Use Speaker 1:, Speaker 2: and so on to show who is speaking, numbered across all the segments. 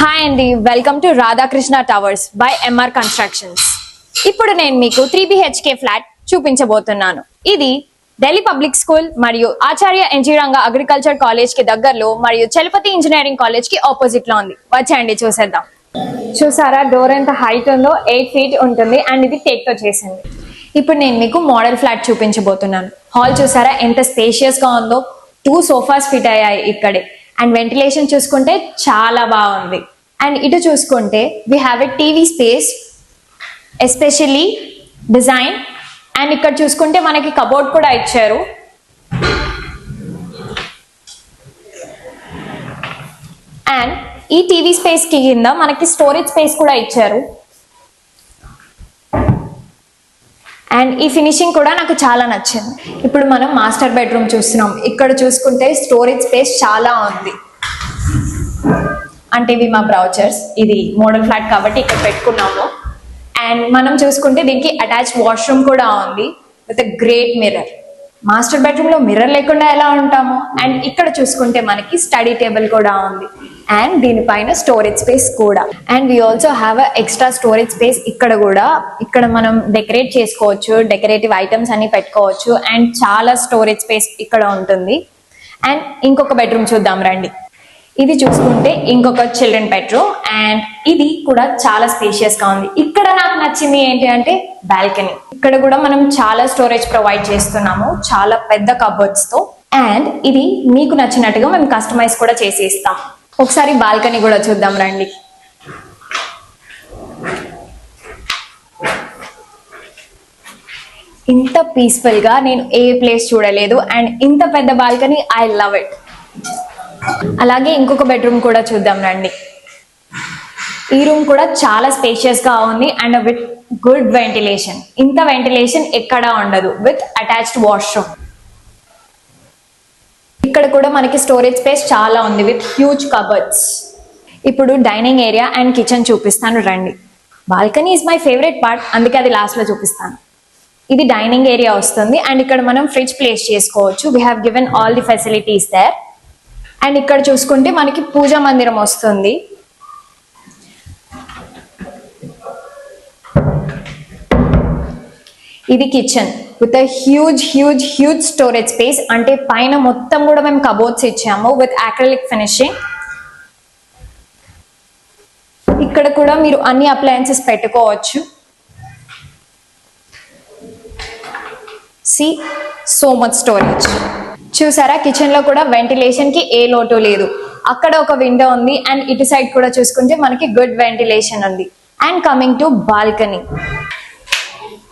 Speaker 1: Hi అండి welcome to Radhakrishna towers by MR constructions ఇప్పుడు నేను మీకు త్రీ బిహెచ్కే ఫ్లాట్ చూపించబోతున్నాను. ఇది ఢిల్లీ పబ్లిక్ స్కూల్ మరియు ఆచార్య ఎన్జీరంగా అగ్రికల్చర్ కాలేజ్కి దగ్గరలో మరియు చలపతి ఇంజనీరింగ్ కాలేజ్కి ఆపోజిట్లో ఉంది. వచ్చేయండి చూసేద్దాం. చూసారా? డోర్ ఎంత హైట్ ఉందో ఎయిట్ ఫీట్ ఉంటుంది అండ్ ఇది టేక్తో చేసింది. ఇప్పుడు నేను మీకు మోడల్ ఫ్లాట్ చూపించబోతున్నాను. హాల్ చూసారా? ఎంత స్పేషియస్గా ఉందో. టూ సోఫాస్ ఫిట్ అయ్యాయి ఇక్కడే. అండ్ వెంటిలేషన్ చూసుకుంటే చాలా బాగుంది. అండ్ ఇటు చూసుకుంటే we have a TV space especially design and ఇక్కడ చూసుకుంటే మనకి కబోర్డ్ కూడా ఇచ్చారు. అండ్ ఈ టీవీ స్పేస్కి కింద మనకి స్టోరేజ్ స్పేస్ కూడా ఇచ్చారు. అండ్ ఈ ఫినిషింగ్ కూడా నాకు చాలా నచ్చింది. ఇప్పుడు మనం మాస్టర్ బెడ్రూమ్ చూస్తున్నాం. ఇక్కడ చూసుకుంటే స్టోరేజ్ స్పేస్ చాలా ఉంది. అంటే ఇవి మా బ్రౌచర్స్ ఇది మోడల్ ఫ్లాట్ కాబట్టి ఇక్కడ పెట్టుకున్నాము. అండ్ మనం చూసుకుంటే దీనికి అటాచ్ వాష్రూమ్ కూడా ఉంది విత్ గ్రేట్ మిర్రర్ మాస్టర్ బెడ్రూమ్లో మిర్రర్ లేకుండా ఎలా ఉంటాము? అండ్ ఇక్కడ చూసుకుంటే మనకి స్టడీ టేబుల్ కూడా ఉంది. అండ్ దీనిపైన స్టోరేజ్ స్పేస్ కూడా. And we also have a extra storage space ఇక్కడ కూడా. ఇక్కడ మనం డెకరేట్ చేసుకోవచ్చు డెకరేటివ్ ఐటమ్స్ అన్ని పెట్టుకోవచ్చు. అండ్ చాలా స్టోరేజ్ స్పేస్ ఇక్కడ ఉంటుంది. అండ్ ఇంకొక బెడ్రూమ్ చూద్దాం రండి. ఇది చూసుకుంటే ఇంకొక చిల్డ్రన్ బెడ్రూమ్ అండ్ ఇది కూడా చాలా స్పేషియస్గా ఉంది. ఇక్కడ నాకు నచ్చింది ఏంటి అంటే బాల్కనీ ఇక్కడ కూడా మనం చాలా స్టోరేజ్ ప్రొవైడ్ చేస్తున్నాము. చాలా పెద్ద కబోర్డ్స్తో. అండ్ ఇది మీకు నచ్చినట్టుగా మేము కస్టమైజ్ కూడా చేసి ఇస్తాం ఒకసారి బాల్కనీ కూడా చూద్దాం రండి. ఇంత పీస్ఫుల్గా నేను ఏ ప్లేస్ చూడలేదు అండ్ ఇంత పెద్ద బాల్కనీ ఐ లవ్ ఇట్ అలాగే ఇంకొక బెడ్రూమ్ కూడా చూద్దాం రండి. ఈ రూమ్ కూడా చాలా స్పేషియస్గా ఉంది అండ్ విత్ గుడ్ వెంటిలేషన్ ఇంత వెంటిలేషన్ ఎక్కడా ఉండదు. విత్ అటాచ్డ్ వాష్రూమ్ ఇక్కడ కూడా మనకి స్టోరేజ్ స్పేస్ చాలా ఉంది విత్ హ్యూజ్ కబర్డ్స్ ఇప్పుడు డైనింగ్ ఏరియా అండ్ కిచెన్ చూపిస్తాను రండి. Balcony is my favourite part అందుకే అది లాస్ట్లో చూపిస్తాను. ఇది డైనింగ్ ఏరియా వస్తుంది అండ్ ఇక్కడ మనం ఫ్రిడ్జ్ ప్లేస్ చేసుకోవచ్చు. We have given all the facilities there and ఇక్కడ చూసుకుంటే మనకి పూజా మందిరం వస్తుంది. ఇది kitchen with huge huge huge storage space అంటే పైన మొత్తం కూడా మేము కబోర్డ్స్ ఇచ్చాము విత్ అక్రలిక్ ఫినిషింగ్ ఇక్కడ కూడా మీరు అన్ని అప్లయన్సెస్ పెట్టుకోవచ్చు. సి సో మచ్ స్టోరేజ్ చూసారా? కిచెన్లో కూడా వెంటిలేషన్కి ఏ లోటు లేదు. అక్కడ ఒక విండో ఉంది అండ్ ఇటు సైడ్ కూడా చూసుకుంటే మనకి గుడ్ వెంటిలేషన్ ఉంది. అండ్ కమింగ్ టు బాల్కనీ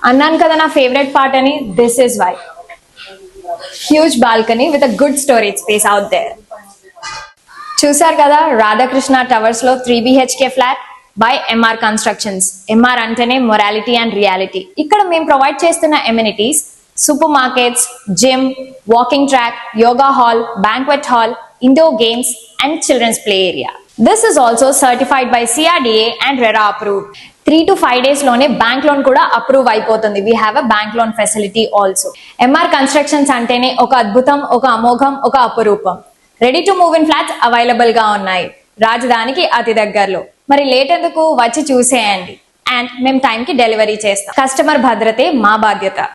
Speaker 1: అన్నాను కదా నా ఫేవరెట్ పార్ట్ అని this is why huge balcony with a good storage space out there చూసారు కదా Radhakrishna టవర్స్లో three BHK flat by MR constructions MR అంటేనే మొరాలిటీ అండ్ రియాలిటీ ఇక్కడ మేము ప్రొవైడ్ చేస్తున్న amenities super markets gym walking track yoga hall banquet hall indoor games and children's play area this is also certified by CRDA and RERA approve three to five డేస్లోనే bank loan కూడా approve అయిపోతుంది. We have a bank loan facility also MR constructions అంటేనే ఒక అద్భుతం ఒక అమోఘం ఒక అపురూపం. Ready to move in flats అవైలబుల్గా ఉన్నాయి. రాజధానికి అతి దగ్గరలో. మరి లేట్ ఎందుకు? వచ్చి చూసేయండి. అండ్ మేము టైంకి డెలివరీ చేస్తాం. కస్టమర్ భద్రతే మా బాధ్యత.